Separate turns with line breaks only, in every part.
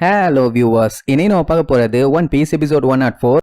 Hello viewers இனி நம்ம பார்க்க போறது One Piece episode one nought four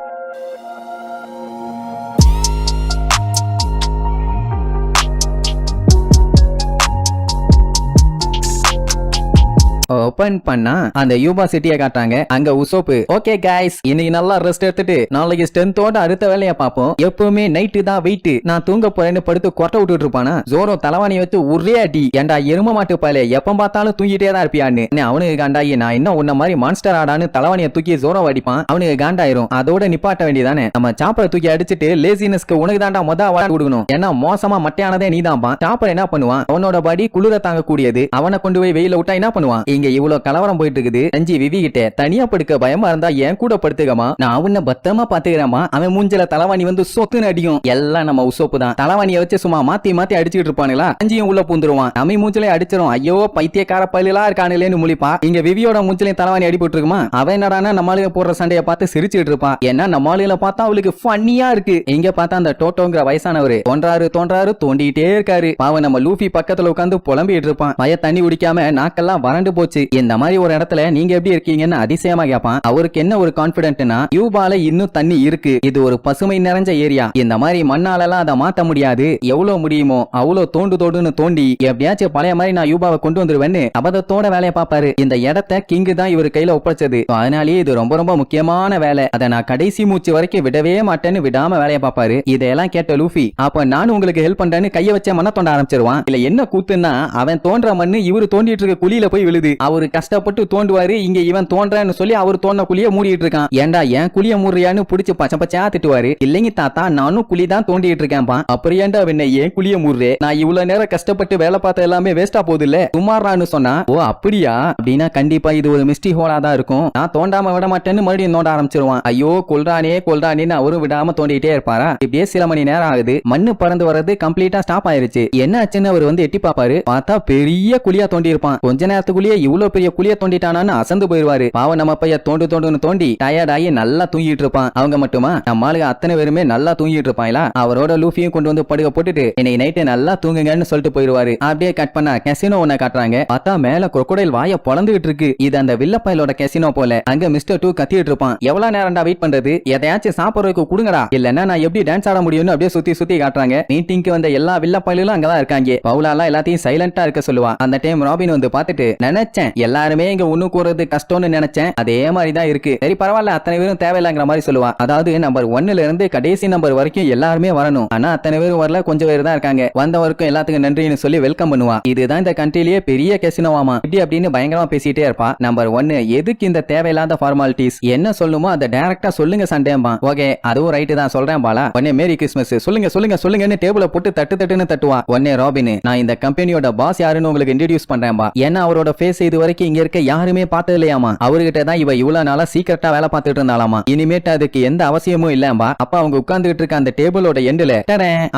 open பண்ணா அந்த யூபா சிட்டியை காட்டாங்க அங்க உசோப்பு ஓகே கைஸ் இன்னைக்கு நல்லா ரெஸ்ட் எடுத்துட்டு நாளைக்கு ஸ்ட்ரென்த்தோட அடுத்த வேலையை பார்ப்போம். எப்பவுமே நைட்டு தான் வெயிட் நான் தூங்க போறேன்னு படுத்து கொட்டை விட்டுட்டு இருப்பானா? ஜோரோ தலைவாணி வச்சு ஒரே அடி. ஏண்டா எரும மாட்டு பாலே எப்ப பார்த்தாலும் தூங்கிட்டே தான் இருப்பியான்னு? அவனுக்கு காண்டாயி நான் என்ன உன்ன மாதிரி மான்ஸ்டர் ஆடான்னு தலைவாணியை தூக்கி ஜோரோ அடிப்பான். அவனுக்கு காண்டாயிரும். அதோட நிப்பாட்ட வேண்டியதானே? நம்ம சாப்பரை தூக்கி அடிச்சிட்டு லேசினஸ்க்கு உனக்கு தாண்டா மொத வாழ கொடுக்கணும். ஏன்னா மோசமா மட்டையானதே நீதான் சாப்பர் என்ன பண்ணுவான்? அவனோட பாடி குளிர தாங்கக்கூடியது. அவனை கொண்டு போய் வெயில விட்டா என்ன பண்ணுவான்? இங்க இவ்வளவு கலவரம் போயிட்டு இருக்குது அஞ்சு விவி கிட்ட தனியா படுக்க பயமா இருந்தா என் கூட படுத்துக்கமா? நான் உன்ன பத்திரமா பாத்துக்கிறேமா அவன் மூஞ்சல தலைவாணி வந்து சொத்துன்னு அடியும் எல்லாம் நம்ம உசோப்பு தான். தலைவாணியை வச்சு சும்மா மாத்தி மாத்தி அடிச்சுட்டு இருப்பானுங்களா? அஞ்சியும் உள்ள பூந்துருவான். நம்ம மூஞ்சிலே அடிச்சிரும். ஐயோ பைத்தியக்கார பள்ளிலாம் இருக்கானுலேன்னு முழிப்பா. இங்க விவியோட மூஞ்சலையும் தலைவாணி அடிபட்டு இருக்குமா அவன் என்னடானா நம்மளுக்கு போடுற சண்டையை பார்த்து சிரிச்சுட்டு இருப்பான் ஏன்னா நம்மளுல பார்த்தா அவளுக்கு ஃபன்னியா இருக்கு. இங்க பார்த்தா அந்த டோட்டோங்கிற வயசானவர்? தோன்றாரு தோன்றாரு தோண்டிட்டே இருக்காரு. பாவம் நம்ம லூஃபி பக்கத்துல உட்காந்து புலம்பிட்டு இருப்பான். மய தண்ணி குடிக்காம நாக்கெல்லாம் வறண்டு போச்சு. இந்த மாதிரி ஒரு இடத்துல நீங்க எப்படி இருக்கீங்கன்னு அதிசயமா கேட்பான் அவருக்கு என்ன ஒரு கான்பிடென்ட்னா யூபால இன்னும் தண்ணி இருக்கு. இது ஒரு பசுமை நிறைஞ்ச ஏரியா. இந்த மாதிரி மண்ணாலெல்லாம் அதை மாத்த முடியாது. எவ்வளவு முடியுமோ அவ்வளவு தோண்டு தோண்டுன்னு தோண்டி எப்படியாச்சும் பழைய மாதிரி நான் யூபாவை கொண்டு வந்துருவேன்னு அபதத்தோட வேலையை பார்ப்பாரு. இந்த இடத்த கிங்கு தான் இவர் கையில ஒப்படைச்சது. அதனாலேயே இது ரொம்ப ரொம்ப முக்கியமான வேலை. அதை நான் கடைசி மூச்சு வரைக்கும் விடவே மாட்டேன்னு விடாம வேலையை பார்ப்பாரு. இதையெல்லாம் கேட்ட லூஃபி அப்ப நானும் உங்களுக்கு ஹெல்ப் பண்றேன்னு கைய வச்ச மண்ண தோண்ட ஆரம்பிச்சிருவான். இல்ல என்ன கூத்துன்னா அவன் தோன்ற மண்ணு இவரு தோண்டிட்டு இருக்க குழியில போய் விழுது. அவர் கஷ்டப்பட்டு தோண்டுவாரு இங்க இவன் தோன்றான்னு சொல்லி அவர் தோண்ட குழிய மூடிட்டு இருக்கான் ஏன்டா ஏன் குழிய மூடுறியான்னு பிடிச்சி பச்சை பச்சையா திட்டுவாரு? இல்லைங்க தாத்தா நானும் குழி தான் தோண்டிட்டு இருக்கேன்பா. அப்புறம் ஏண்டா என்ன ஏன் குழிய மூடுறே? நான் இவ்வளவு நேரம் கஷ்டப்பட்டு வேலை பார்த்த எல்லாமே வேஸ்டா போகுது இல்ல சுமாரான்னு சொன்னா ஓ அப்படியா? அப்படின்னா கண்டிப்பா இது ஒரு மிஸ்டி ஹோலா தான் இருக்கும். நான் தோண்டாம விட மாட்டேன்னு மறுபடியும் தோண்ட ஆரம்பிச்சிருவான். ஐயோ கொல்றானே கொல்றானேன்னு அவரும் விடாம தோண்டிட்டே இருப்பாரா? இப்படியே சில மணி நேரம் ஆகுது. மண்ணு பறந்து வர்றது கம்ப்ளீட்டா ஸ்டாப் ஆயிருச்சு. என்ன ஆச்சுன்னு அவர் வந்து எட்டி பாப்பாரு பார்த்தா பெரிய குழியா தோண்டி இருப்பான் கொஞ்ச நேரத்துக்குள்ளேயே இவ்வளவு பெரிய குழிய தோண்டிட்டானான்னு அசந்து போயிருவாரு. பாவம் நம்ம பைய தோண்டு தோண்டுன்னு தோண்டி டயர்ட் ஆகி நல்லா தூங்கிட்டு இருப்பான். அவங்க மட்டுமா? நம்ம ஆளுங்க அத்தனை பேருமே நல்லா தூங்கிட்டு இருப்பாங்களா? அவரோட லூஃபியும் கொண்டு வந்து படுக்க போட்டுட்டு இன்னைக்கு நைட்டு நல்லா தூங்குங்கன்னு சொல்லிட்டு போயிருவாரு. அப்படியே கட் பண்ணா கெசினோ ஒண்ண காட்டுறாங்க. பார்த்தா மேல crocodile வாய பொழந்துகிட்டு இருக்கு. இது அந்த வில்லப்பயலோட கெசினோ போல. அங்க மிஸ்டர் டூ கத்திட்டு இருப்பான். எவ்வளவு நேரம்டா வெயிட் பண்றது? எதையாச்சும் சாப்பிடுறதுக்கு கொடுங்கடா. இல்லன்னா நான் எப்படி டான்ஸ் ஆட முடியும்னு அப்படியே சுத்தி சுத்தி காட்டுறாங்க. மீட்டிங்க்கு வந்த எல்லா வில்லப்பயலும் அங்கதான் இருக்காங்க. பவுலாலாம் எல்லாத்தையும் சைலண்டா இருக்க சொல்லுவா. அந்த டைம் ராபின் வந்து பாத்துட்டு நினைச்சேன் எல்லாருமே இங்க ஒண்ணு கூறது கஷ்டம்னு நினைச்சேன். அதே மாதிரி தான் இருக்கு. சரி பரவாயில்ல அத்தனை பேரும் தேவையில்லைங்கிற மாதிரி சொல்லுவான். அதாவது நம்பர் ஒன்னுல இருந்து கடைசி நம்பர் வரைக்கும் எல்லாருமே வரணும். ஆனா அத்தனை பேரும் வரல கொஞ்சம் பேர் தான் இருக்காங்க. வந்தவருக்கும் எல்லாத்துக்கும் நன்றின்னு சொல்லி வெல்கம் பண்ணுவா இதுதான் இந்த கண்ட்ரிலேயே பெரிய கெசினோவாமா இப்படி அப்படின்னு பயங்கரமா பேசிட்டே இருப்பா நம்பர் ஒன்னு எதுக்கு இந்த தேவையில்லாத ஃபார்மாலிட்டிஸ் என்ன சொல்லுமோ அதை டைரக்டா சொல்லுங்க சண்டேம்பா ஓகே அதுவும் ரைட்டு தான். சொல்றேன் பாலா. உடனே மேரி கிறிஸ்மஸ். சொல்லுங்க சொல்லுங்க சொல்லுங்கன்னு டேபிள போட்டு தட்டு தட்டுன்னு தட்டுவா உடனே ராபின் நான் இந்த கம்பெனியோட பாஸ் யாருன்னு உங்களுக்கு இன்ட்ரடியூஸ் பண்றேன்பா ஏன்னா அவரோட ஃபேஸ் இது வரைக்கும் இங்க இருக்க யாருமே பார்த்தது இல்லையாமா அவர்கிட்ட தான் இவ இவ்வளவு நாளா சீக்கிரட்டா வேலை பார்த்துட்டு இருந்தாலாமா இனிமேட்டு அதுக்கு எந்த அவசியமும் இல்லாமா அப்ப அவங்க உட்கார்ந்துட்டு இருக்க அந்த டேபிளோட எண்டுல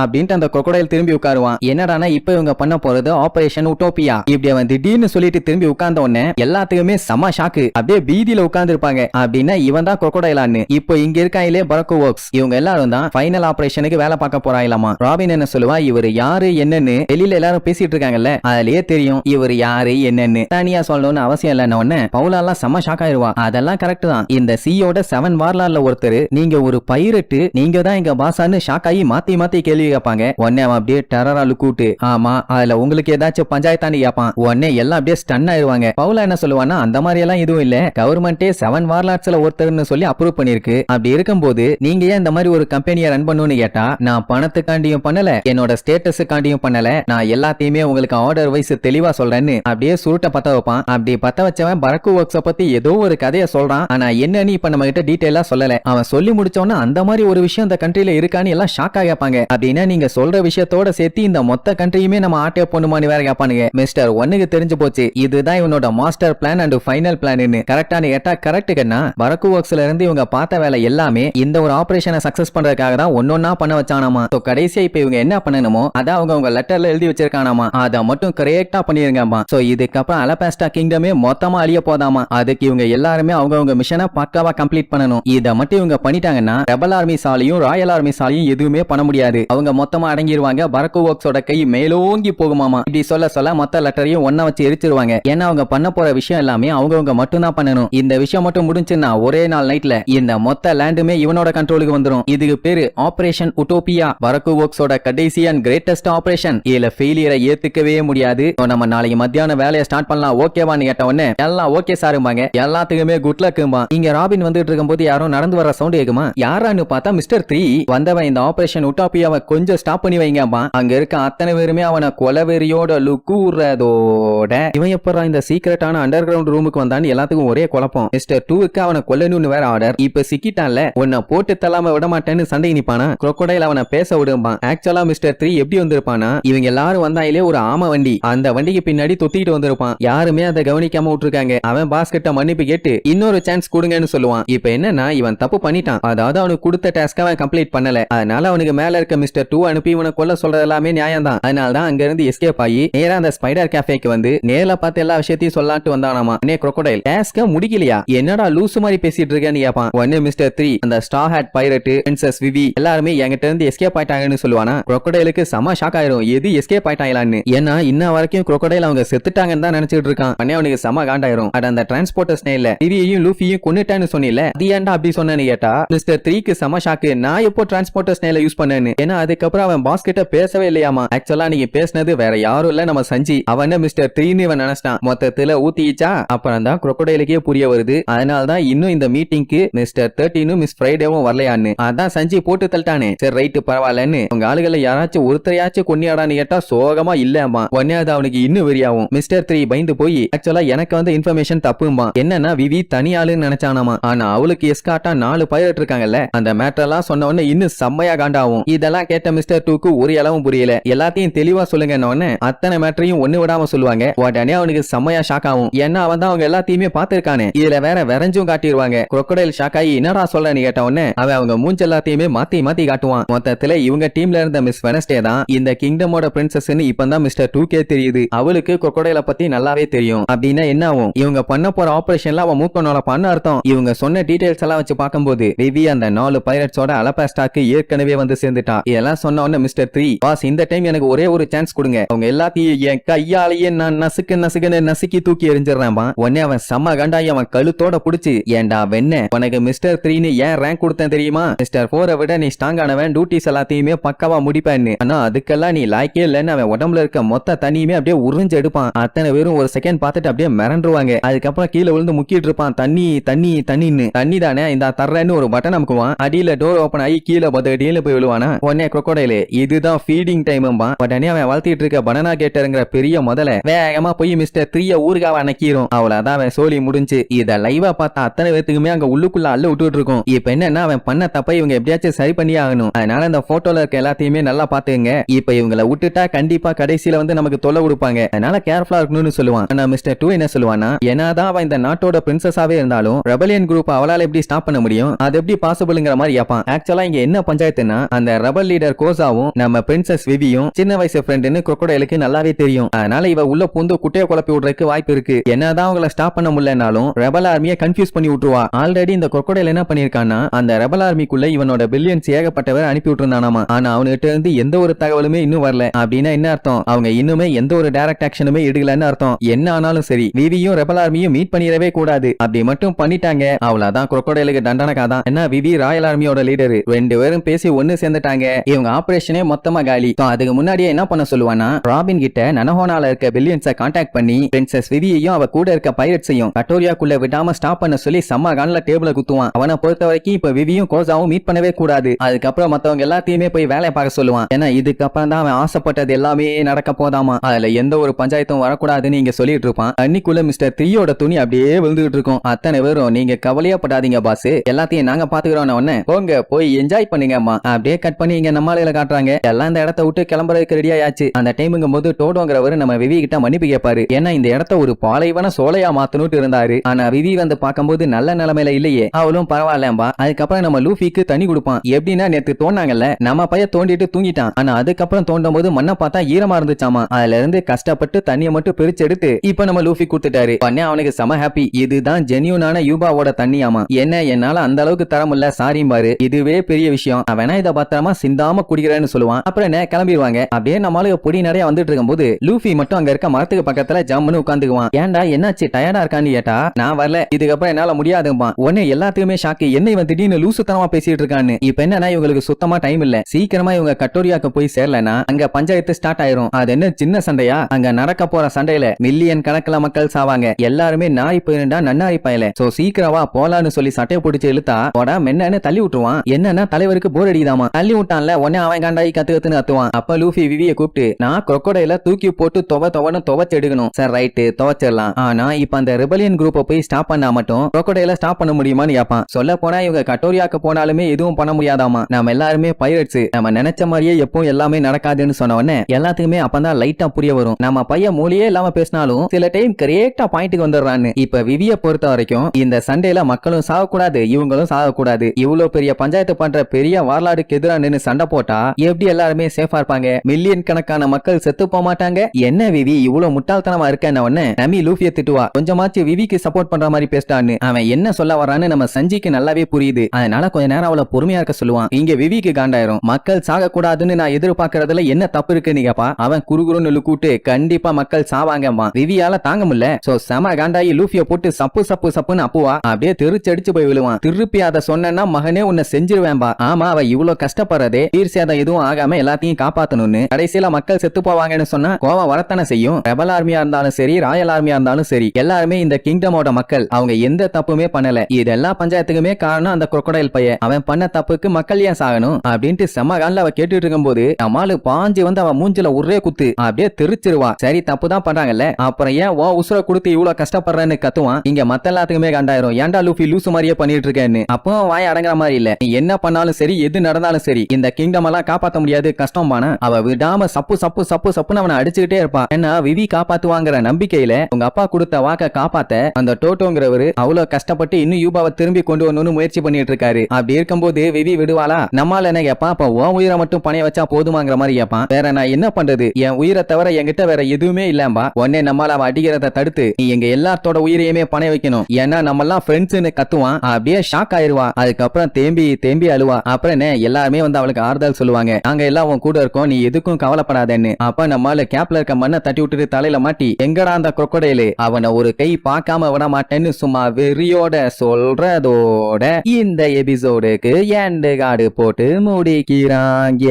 அப்படின்ட்டு அந்த கொக்கடையில் திரும்பி உட்காருவான். என்னடானா இப்ப இவங்க பண்ண போறது ஆபரேஷன் உட்டோபியா இப்படி அவன் திடீர்னு சொல்லிட்டு திரும்பி உட்கார்ந்த உடனே எல்லாத்துக்குமே செம ஷாக்கு அப்படியே பீதியில உட்கார்ந்து இருப்பாங்க அப்படின்னா இவன் தான் கொக்கடையிலான்னு இப்போ இங்க இருக்காங்களே பரக்கு ஒர்க்ஸ் இவங்க எல்லாரும் தான் ஃபைனல் ஆபரேஷனுக்கு வேலை பார்க்க போறாங்களாமா ராபின் என்ன சொல்லுவா? இவர் யாரு என்னன்னு? வெளியில எல்லாரும் பேசிட்டு இருக்காங்கல்ல. அதுலயே தெரியும் இவர் யாரு என்னன்னு? தனியா சொல்லணும்னு அவசியம் இல்லைன்னு உடனே பவுலாலாம் செம ஷாக் ஆயிருவா. அதெல்லாம் கரெக்ட் தான். இந்த சியோட செவன் வார்லார்ல ஒருத்தர் நீங்க ஒரு பயிரிட்டு நீங்க தான் எங்க பாசான்னு ஷாக் ஆகி மாத்தி மாத்தி கேள்வி கேட்பாங்க. உடனே அவன் அப்படியே டெரரா லுக்கூட்டு ஆமா அதுல உங்களுக்கு ஏதாச்சும் பஞ்சாயத்தாண்டி கேட்பான். உடனே எல்லாம் அப்படியே ஸ்டன் ஆயிருவாங்க. பவுலா என்ன சொல்லுவானா அந்த மாதிரி எல்லாம் எதுவும் இல்ல. கவர்மெண்டே செவன் வார்லாட்ஸ்ல ஒருத்தர்னு சொல்லி அப்ரூவ் பண்ணிருக்கு அப்படி இருக்கும்போது நீங்க ஏன் இந்த மாதிரி ஒரு கம்பெனியை ரன் பண்ணுன்னு கேட்டா நான் பணத்துக்காண்டியும் பண்ணல என்னோட ஸ்டேட்டஸுக்காண்டியும் பண்ணல. நான் எல்லாத்தையுமே உங்களுக்கு ஆர்டர் வைஸ் தெளிவா சொல்றேன்னு அப்படியே சுருட்ட பத்த வைப்பான். அப்படி பத்த வச்சவன் பரக்கு ஒர்க்ஸ பத்தி ஏதோ ஒரு கதையை சொல்றான். ஆனா என்னன்னு இப்ப நம்ம கிட்ட டீடைலா சொல்லல. அவன் சொல்லி முடிச்சோன்னா அந்த மாதிரி ஒரு விஷயம் அந்த கண்ட்ரில இருக்கான்னு எல்லாம் ஷாக்கா கேட்பாங்க. அப்படின்னா நீங்க சொல்ற விஷயத்தோட சேர்த்து இந்த மொத்த கண்ட்ரியுமே நம்ம ஆட்டே பண்ணுமான்னு வேற கேட்பானுங்க. மிஸ்டர் ஒன்னுக்கு தெரிஞ்சு போச்சு. இதுதான் இவனோட மாஸ்டர் பிளான் அண்ட் ஃபைனல் பிளான்னு கரெக்டான எட்டா கரெக்ட் கண்ணா. பரக்கு ஒர்க்ஸ்ல இருந்து இவங்க பார்த்த வேலை எல்லாமே இந்த ஒரு ஆபரேஷனை சக்சஸ் பண்றதுக்காக தான் ஒன்னொன்னா பண்ண வச்சானாமா. சோ கடைசியா இப்ப இவங்க என்ன பண்ணணுமோ அதான் அவங்க உங்க லெட்டர்ல எழுதி வச்சிருக்கானாமா. அதை மட்டும் கரெக்டா பண்ணிருங்கம்மா. சோ இதுக்கப்புறம் அலபாஸ்டா கிங்டமே மொத்தமா அழிய போதாமா? அதுக்கு இவங்க எல்லாருமே அவங்கவுங்க மிஷனை பக்காவா கம்ப்ளீட் பண்ணணும். இதை மட்டும் இவங்க பண்ணிட்டாங்கன்னா ரெபல் ஆர்மி சாலையும் ராயல் ஆர்மி சாலையும் எதுவுமே பண்ண முடியாது. அவங்க மொத்தமா அடங்கிடுவாங்க பரக்கு ஓக்ஸோட கை மேலோங்கி போகுமாமா? இப்படி சொல்ல சொல்ல மொத்த லெட்டரையும் ஒண்ணா வச்சு எரிச்சிருவாங்க. ஏன்னா அவங்க பண்ண போற விஷயம் எல்லாமே அவங்கவுங்க மட்டும்தான் பண்ணணும். இந்த விஷயம் மட்டும் முடிஞ்சுன்னா ஒரே நாள் நைட்ல இந்த மொத்த லேண்டுமே இவனோட கண்ட்ரோலுக்கு வந்துடும் இதுக்கு பேரு ஆபரேஷன் உட்டோபியா பரக்கு ஓக்ஸோட கடைசி அண்ட் கிரேட்டஸ்ட் ஆபரேஷன் இதுல ஃபெயிலியரை ஏத்துக்கவே முடியாது. நம்ம நாளைக்கு மத்தியானம் வேலையை ஸ்டார்ட் பண்ணலாம் ஓகே ஓகேவான்னு கேட்ட உடனே? எல்லாம் ஓகே சாரும்பாங்க எல்லாத்துக்குமே குட் லக்குமா இங்க ராபின் வந்துட்டு இருக்கும்போது யாரும் நடந்து வர சவுண்ட் கேக்குமா? யாரான்னு பார்த்தா மிஸ்டர் த்ரீ வந்தவன் இந்த ஆபரேஷன் உட்டாப்பியாவை கொஞ்சம் ஸ்டாப் பண்ணி வைங்கப்பா அங்க இருக்க அத்தனை பேருமே அவனை கொலவெறியோட லுக்கூறதோட. இவன் எப்பறா இந்த சீக்கிரட்டான அண்டர் கிரவுண்ட் ரூமுக்கு வந்தான்னு எல்லாத்துக்கும் ஒரே குழப்பம். மிஸ்டர் டூவுக்கு அவனை கொல்லணும்னு வேற ஆர்டர் இப்ப சிக்கிட்டான்ல. உன்னை போட்டு தள்ளாம விட மாட்டேன்னு சண்டை நிப்பானா crocodile அவனை பேச விடும்பான். ஆக்சுவலா மிஸ்டர் த்ரீ எப்படி வந்திருப்பானா? இவங்க எல்லாரும் வந்தாயிலே ஒரு ஆம வண்டி. அந்த வண்டிக்கு பின்னாடி தொத்திட்டு வந்திருப்பான். யாருமே அதை கவனிக்காம விட்டுருக்காங்க. அவன் பாஸ்கெட்ட மன்னிப்பு கேட்டு இன்னொரு சான்ஸ் கொடுங்கன்னு சொல்லுவான். இப்ப என்னன்னா இவன் தப்பு பண்ணிட்டான். அதாவது அவனுக்கு கொடுத்த டாஸ்க் அவன் கம்ப்ளீட் பண்ணல. அதனால அவனுக்கு மேல இருக்க மிஸ்டர் டூ அனுப்பி இவனை கொல்ல சொல்றது எல்லாமே நியாயம் தான். அதனால தான் அங்க இருந்து எஸ்கேப் ஆகி நேரா அந்த ஸ்பைடர் கேஃபேக்கு வந்து நேர்ல பார்த்து எல்லா விஷயத்தையும் சொல்லாட்டு வந்தானாமா? நே crocodile டாஸ்க முடிக்கலையா? என்னடா லூசு மாதிரி பேசிட்டு இருக்கேன்னு கேட்பான் ஒன்னு மிஸ்டர் த்ரீ அந்த straw hat pirate princess Vivi எல்லாருமே என்கிட்ட இருந்து எஸ்கேப் ஆயிட்டாங்கன்னு சொல்லுவானா? crocodileக்கு செம ஷாக் ஆயிரும். எது எஸ்கேப் ஆயிட்டாங்களான்னு. ஏன்னா இன்ன வரைக்கும் crocodile அவங்க செத்துட்டாங்கன்னு தான் நினைச்சிட்டு இருக்கான். பண்ணி அவனுக்கு செம காண்டாயிரும். அட அந்த டிரான்ஸ்போர்ட்டர்ஸ் இல்ல திரியையும் லூஃபியும் கொண்டுட்டான்னு சொன்னில அது ஏன்டா அப்படி சொன்னேன்னு கேட்டா மிஸ்டர் த்ரீக்கு செம ஷாக்கு நான் எப்போ டிரான்ஸ்போர்ட்டர்ஸ் நேல யூஸ் பண்ணேன்னு? ஏன்னா அதுக்கப்புறம் அவன் பாஸ் கிட்ட பேசவே இல்லையாமா? ஆக்சுவலா நீங்க பேசினது வேற யாரும் இல்ல நம்ம சஞ்சி. அவன் மிஸ்டர் த்ரீன்னு இவன் நினைச்சிட்டான். மொத்தத்துல ஊத்திச்சா அப்புறம் தான் crocodileக்கே புரிய வருது. அதனால தான் இன்னும் இந்த மீட்டிங்க்கு மிஸ்டர் தேர்ட்டினும் மிஸ் ஃப்ரைடேவும் வரலையான்னு. அதான் சஞ்சி போட்டு தள்ளிட்டானே. சரி ரைட்டு பரவாயில்லன்னு. உங்க ஆளுகளை யாராச்சும் ஒருத்தரையாச்சும் கொன்னியாடான்னு கேட்டா சோகமா இல்லம்மா உடனே அது அவனுக்கு இன்னும் வெறியாகும் மிஸ்டர் த்ரீ பயந்து போய் ஆக்சுவலா எனக்கு வந்து இன்ஃபர்மேஷன் தப்புமா என்னன்னா விவி தனி ஆளுன்னு நினைச்சானாமா. ஆனா அவளுக்கு எஸ்காட்டா நாலு பைலட் இருக்காங்கல்ல. அந்த மேட்டர்லாம் சொன்ன உடனே இன்னும் செம்மையா காண்டாவும். இதெல்லாம் கேட்ட மிஸ்டர் டூக்கு ஒரு அளவும் புரியல. எல்லாத்தையும் தெளிவா சொல்லுங்க உடனே அத்தனை மேட்டரையும் ஒண்ணு விடாம சொல்லுவாங்க. உடனே அவனுக்கு செம்மையா ஷாக் ஆகும். ஏன்னா அவன் தான் அவங்க எல்லாத்தையுமே பார்த்திருக்கானே. இதுல வேற விரைஞ்சும் காட்டிடுவாங்க குரொக்கடையில் ஷாக் ஆகி என்னடா சொல்றேன்னு கேட்ட உடனே அவன் அவங்க மூஞ்ச எல்லாத்தையுமே மாத்தி மாத்தி காட்டுவான். மொத்தத்துல இவங்க டீம்ல இருந்த மிஸ் வெனஸ்டே தான் இந்த கிங்டமோட பிரின்சஸ்னு இப்பதான் மிஸ்டர் டூ கே தெரியுது. அவளுக்கு குரொக்கடையில பத்தி நல்லாவே தெரியும். அப்படின்னா என்ன ஆகும்? இவங்க பண்ண போற ஆபரேஷன்ல அவன் மூக்கனோட பண்ண அர்த்தம். இவங்க சொன்ன டீடைல்ஸ் எல்லாம் வச்சு பார்க்கும்போது ரிவி அந்த நாலு பைரட்ஸோட அலபாஸ்டாக்கு ஏற்கனவே வந்து சேர்ந்துட்டான். இதெல்லாம் சொன்ன உடனே மிஸ்டர் த்ரீ பாஸ் இந்த டைம் எனக்கு ஒரே ஒரு சான்ஸ் கொடுங்க. அவங்க எல்லாத்தையும் என் கையாலேயே நான் நசுக்கு நசுக்குன்னு நசுக்கி தூக்கி எரிஞ்சிடறேன்பா உடனே அவன் செம்ம கண்டாயி அவன் கழுத்தோட புடிச்சு ஏன்டா வெண்ண? உனக்கு மிஸ்டர் த்ரீன்னு ஏன் ரேங்க் கொடுத்தேன் தெரியுமா? மிஸ்டர் போரை விட நீ ஸ்ட்ராங் ஆனவன் டியூட்டிஸ் எல்லாத்தையுமே பக்காவா முடிப்பேன்னு. ஆனா அதுக்கெல்லாம் நீ லாய்க்கே இல்லைன்னு அவன் உடம்புல இருக்க மொத்த தனியுமே அப்படியே உறிஞ்சு எடுப்பான். அத்தனை பேரும் ஒரு செகண்ட் பார்த்துட்டு அப்படியே மிரண்டுருவாங்க. அதுக்கப்புறம் கீழே விழுந்து முக்கிட்டு இருப்பான். தண்ணி தண்ணி தண்ணின்னு. தண்ணி தானே இந்த தர்றேன்னு ஒரு பட்டன் அமுக்குவான் அடியில டோர் ஓப்பன் ஆகி கீழே பத்து போய் விழுவானா? உடனே crocodile இதுதான் ஃபீடிங் டைமும்பா உடனே அவன் வளர்த்திட்டு இருக்க பனனா கேட்டருங்கிற பெரிய முதல்ல வேகமா போய் மிஸ்டர் த்ரீய ஊருகாவ அணைக்கிறோம் அவ்வளவுதான் அவன் சோழி முடிஞ்சு. இதை லைவா பார்த்தா அத்தனை பேத்துக்குமே அங்க உள்ளுக்குள்ள அள்ளு விட்டுட்டு இருக்கும். இப்ப என்னன்னா அவன் பண்ண தப்ப இவங்க எப்படியாச்சும் சரி பண்ணி ஆகணும். அதனால இந்த போட்டோல இருக்க எல்லாத்தையுமே நல்லா பாத்துங்க இப்ப இவங்கள விட்டுட்டா கண்டிப்பா கடைசியில வந்து நமக்கு தொல்லை கொடுப்பாங்க. அதனால கேர்ஃபுல்லா இருக்கணும்னு சொல்லுவான். ஆனா மிஸ்டர் டூ என்ன சொல்லுவானா என்னதான் அவன் இந்த நாட்டோட பிரின்சஸாவே இருந்தாலும் ரெபலியன் குரூப் அவளால எப்படி ஸ்டாப் பண்ண முடியும்? அது எப்படி பாசிபிள்ங்கிற மாதிரி கேப்பான். ஆக்சுவலா இங்க என்ன பஞ்சாயத்துனா அந்த ரெபல் லீடர் கோசாவும் நம்ம பிரின்சஸ் விவியும் சின்ன வயசு ஃப்ரெண்டுன்னு crocodileக்கு நல்லாவே தெரியும். அதனால இவ உள்ள பூந்து குட்டைய குழப்பி விடுறதுக்கு வாய்ப்பு இருக்கு. என்னதான் அவங்கள ஸ்டாப் பண்ண முடியலனாலும் ரெபல் ஆர்மியை கன்ஃபியூஸ் பண்ணி விட்டுருவா. ஆல்ரெடி இந்த குரக்கோடையில் என்ன பண்ணிருக்கான்னா அந்த ரெபல் ஆர்மிக்குள்ள இவனோட பில்லியன்ஸ் ஏகப்பட்டவர் அனுப்பி விட்டுருந்தானாமா. ஆனா அவனுகிட்ட இருந்து எந்த ஒரு தகவலுமே இன்னும் வரல. அப்படின்னா என்ன அர்த்தம்? அவங்க இன்னுமே எந்த ஒரு டைரக்ட் ஆக்ஷனுமே எடுக்கலன்னு அர்த்தம். என்ன ஆனாலும் சரி விவியும் ரெபல் ஆர்மியும் மீட் பண்ணிடவே கூடாது. அப்படி மட்டும் பண்ணிட்டாங்க. அவ்வளவுதான் crocodileக்கு தண்டனக்கா தான் என்ன விவி ராயல் ஆர்மியோட லீடர் ரெண்டு பேரும் பேசி ஒண்ணு சேர்ந்துட்டாங்க. இவங்க ஆபரேஷனே மொத்தமா காலி. அதுக்கு முன்னாடியே என்ன பண்ண சொல்லுவானா ராபின் கிட்ட நனஹோனால இருக்க பில்லியன்ஸை கான்டாக்ட் பண்ணி பிரின்சஸ் விவியையும் அவ கூட இருக்க பைரட்ஸையும் கட்டோரியாக்குள்ள விடாம ஸ்டாப் பண்ண சொல்லி செம்ம கான்ல டேபிள குத்துவான். அவனை பொறுத்த வரைக்கும் இப்ப விவியும் கோசாவும் மீட் பண்ணவே கூடாது. அதுக்கப்புறம் மத்தவங்க எல்லாத்தையுமே போய் வேலையை பார்க்க சொல்லுவான். ஏன்னா இதுக்கப்புறம் தான் அவன் ஆசைப்பட்டது எல்லாமே நடக்க போதாமா? அதுல எந்த ஒரு பஞ்சாயத்தும் வரக்கூடாதுன்னு இங்க சொல்லிட்டு இருப்பான். அன்னைக்குள்ள மிஸ்டர் த்ரீயோட துணி அப்படியே விழுந்துகிட்டு இருக்கும். அத்தனை பேரும் நீங்க கவலையா படாதீங்க பாஸ் எல்லாத்தையும் நாங்க பாத்துக்கிறோம் உடனே போங்க போய் என்ஜாய் பண்ணுங்கம்மா. அப்படியே கட் பண்ணி இங்க நம்மளால காட்டுறாங்க. எல்லாம் இந்த இடத்த விட்டு கிளம்புறதுக்கு ரெடி ஆயாச்சு. அந்த டைமுங்கும் போது டோடோங்கிறவரு நம்ம விவி கிட்ட மன்னிப்பு கேட்பாரு. ஏன்னா இந்த இடத்த ஒரு பாலைவன சோலையா மாத்தணும்ட்டு இருந்தாரு. ஆனா விவி வந்து பார்க்கும்போது நல்ல நிலைமையில இல்லையே. அவளும் பரவாயில்லம்பா அதுக்கப்புறம் நம்ம லூஃபிக்கு தண்ணி கொடுப்பான். எப்படின்னா நேத்து தோண்டாங்கல்ல நம்ம பைய தோண்டிட்டு தூங்கிட்டான். ஆனா அதுக்கப்புறம் தோண்டும் போது மண்ணை பார்த்தா ஈரமா இருந்துச்சாமா. அதுல இருந்து கஷ்டப்பட்டு தண்ணியை மட்டும் பிரிச்சு எடுத்து இப்ப நம்ம லூஃபி கொடுத்துட்டாரு. பண்ண அவனுக்கு செம ஹாப்பி இதுதான் ஜெனியூனான யூபாவோட தண்ணியாமா. என்ன என்னால அந்த அளவுக்கு தர முடியல. சாரி பாரு. இதுவே பெரிய விஷயம். நான் வேணா இதை பத்திரமா சிந்தாம குடிக்கிறேன்னு சொல்லுவான். அப்புறம் என்ன? கிளம்பிடுவாங்க. அப்படியே நம்மளுக்கு பொடி நிறைய வந்துட்டு இருக்கும் போது லூஃபி மட்டும் அங்க இருக்க மரத்துக்கு பக்கத்துல ஜம்முன்னு உட்காந்துக்குவான் ஏன்டா என்னாச்சு? டயர்டா இருக்கான்னு கேட்டா நான் வரல. இதுக்கப்புறம் என்னால முடியாதுமா உடனே எல்லாத்துக்குமே ஷாக்கு என்ன இவன் திடீர்னு லூசுத்தனமா பேசிட்டு இருக்கான்னு. இப்ப என்னன்னா இவங்களுக்கு சுத்தமா டைம் இல்ல. சீக்கிரமா இவங்க கட்டோரியாக்கு போய் சேரலன்னா அங்க பஞ்சாயத்து ஸ்டார்ட் ஆயிரும். அது என்ன சின்ன சண்டையா? அங்க நடக்க போற சண்டையில மில்லியன் கணக்குல மக்கள் சாவாங்க. எல்லாருமே நாய் போயிருந்தா நன்னாரி பயல. சோ சீக்கிரமா போலான்னு சொல்லி சட்டையை பிடிச்சி இழுத்தா போடா மென்னு தள்ளி விட்டுருவான். என்னன்னா தலைவருக்கு போர் அடிக்குதாமா. தள்ளி விட்டான்ல உடனே அவன் கண்டாயி கத்து கத்துன்னு கத்துவான். அப்ப லூஃபி விவிய கூப்பிட்டு நான் crocodile-அ தூக்கி போட்டு தொவ தொவன்னு துவச்சு எடுக்கணும். சார் ரைட்டு துவச்சிடலாம். ஆனா இப்ப அந்த ரிபலியன் குரூப்பை போய் ஸ்டாப் பண்ணா மட்டும் crocodile-அ ஸ்டாப் பண்ண முடியுமான்னு கேட்பான் சொல்ல போனா இவங்க கட்டோரியாக்கு போனாலுமே எதுவும் பண்ண முடியாதாமா. நம்ம எல்லாருமே பைரட்ஸ் நம்ம நினைச்ச மாதிரியே எப்பவும் எல்லாமே நடக்காதுன்னு சொன்ன உடனே எல்லாத்துக்குமே அப்பதான் லைட்டா புரிய வரும். நம்ம பையன் மூலியே இல்லாம பேசினாலும் சில டைம் கரெக்டா பாயிண்ட்டுக்கு வந்துடுறான்னு. இப்ப விவிய பொறுத்த வரைக்கும் இந்த சண்டேல மக்களும் சாகக்கூடாது இவங்களும் சாகக்கூடாது. இவ்வளவு பெரிய பஞ்சாயத்து பண்ற பெரிய வரலாறுக்கு எதிரா சண்டை போட்டா எப்படி எல்லாருமே சேஃபா இருப்பாங்க? மில்லியன் கணக்கான மக்கள் செத்து போக மாட்டாங்க? என்ன விவி இவ்வளவு முட்டாள்தனமா இருக்கேன்ன உடனே நமி லூஃபிய திட்டுவா. கொஞ்சமாச்சு விவிக்கு சப்போர்ட் பண்ற மாதிரி பேசிட்டான்னு அவன் என்ன சொல்ல வரான்னு நம்ம சஞ்சிக்கு நல்லாவே புரியுது. அதனால கொஞ்ச நேரம் அவளை பொறுமையா இருக்க சொல்லுவான். இங்க விவிக்கு காண்டாயிரும். மக்கள் சாகக்கூடாதுன்னு நான் எதிர்பார்க்கறதுல என்ன தப்பு இருக்குன்னு கேப்பா? அவன் குறுகுறுன்னு கூட்டு கண்டிப்பா மக்கள் சாவாங்கம்மா. லூஃபியால தாங்க முடியல. சோ செம காண்டாயி லூஃபிய போட்டு சப்பு சப்பு சப்புன்னு அப்புவா. அப்படியே தெரிச்சடிச்சு போய் விழுவான். திருப்பி அதை சொன்னா மகனே உன்னை செஞ்சிருவேன்பா. ஆமா அவ இவ்வளவு கஷ்டப்படுறதே. தீர் சேதம் எதுவும் ஆகாம எல்லாத்தையும் காப்பாத்தணும்னு. கடைசியில மக்கள் செத்து போவாங்கன்னு சொன்னா கோவம் வரத்தானே செய்யும். ரெபல் ஆர்மியா இருந்தாலும் சரி ராயல் ஆர்மியா இருந்தாலும் சரி எல்லாருமே இந்த கிங்டமோட மக்கள். அவங்க எந்த தப்புமே பண்ணல. இது எல்லா பஞ்சாயத்துக்குமே காரணம் அந்த crocodile பைய அவன் பண்ண தப்புக்கு மக்கள் ஏன் சாகணும்? அப்படின்ட்டு செம காலில் அவ கேட்டுட்டு இருக்கும் போது நம்மாலு பாஞ்சு வந்து அவன் மூஞ்சில ஒரே குத்து. அப்படியே தெரிச்சிருவா. சரி தப்பு தான் பண்றாங்கல்ல. அப்புறம் ஏன் ஓ உசுர கொடுத்து இவ்வளவு கஷ்டப்படுறேன்னு கத்துவான்? இங்க மத்த எல்லாத்துக்குமே கண்டாயிரும். ஏன்டா லூஃபி லூசு மாதிரியே பண்ணிட்டு இருக்கேன்னு அப்போ வாய் அடங்குற மாதிரி இல்ல. நீ என்ன பண்ணாலும் சரி எது நடந்தாலும் சரி இந்த கிங்டம் எல்லாம் காப்பாத்த முடியாது கஷ்டம் பான அவ விடாம சப்பு சப்பு சப்பு சப்புன்னு அவனை அடிச்சுக்கிட்டே இருப்பான் ஏன்னா விவி காப்பாத்துவாங்கிற நம்பிக்கையில உங்க அப்பா கொடுத்த வாக்க காப்பாத்த அந்த டோட்டோங்கிறவரு அவ்வளவு கஷ்டப்பட்டு இன்னும் யூபாவை திரும்பி கொண்டு வரணும்னு முயற்சி பண்ணிட்டு இருக்காரு அப்படி இருக்கும்போது விவி விடுவாளா? நம்மால என்ன கேப்பான்? அப்ப உன் உயிரை மட்டும் பணைய வச்சா போதுமாங்கிற மாதிரி கேட்பான் வேற நான் என்ன பண்றது? என் உயிரை தவிர என்கிட்ட வேற எதுவுமே இல்லம்பா உடனே நம்மளால அவ அடிக்கிறத தடுத்து நீ எங்க எல்லாத்தோட உயிரையுமே பணைய வைக்கணும். ஏன்னா நம்ம எல்லாம் ஃப்ரெண்ட்ஸ்னு கத்துவான். அப்படியே ஷாக் ஆயிருவா அதுக்கப்புறம் தேம்பி தேம்பி அழுவா அப்புறம் என்ன? எல்லாருமே வந்து அவளுக்கு ஆறுதல் சொல்லுவாங்க. நாங்க எல்லாம் உன் கூட இருக்கோம். நீ எதுக்கும் கவலைப்படாதேன்னு. அப்ப நம்மால கேப்ல இருக்க மண்ணை தட்டி விட்டுட்டு தலையில மாட்டி எங்கடா அந்த crocodile? அவனை ஒரு கை பார்க்காம விட மாட்டேன்னு சும்மா வெறியோட சொல்றதோட இந்த எபிசோடுக்கு எண்டு காடு போட்டு முடிக்கிறாங்க.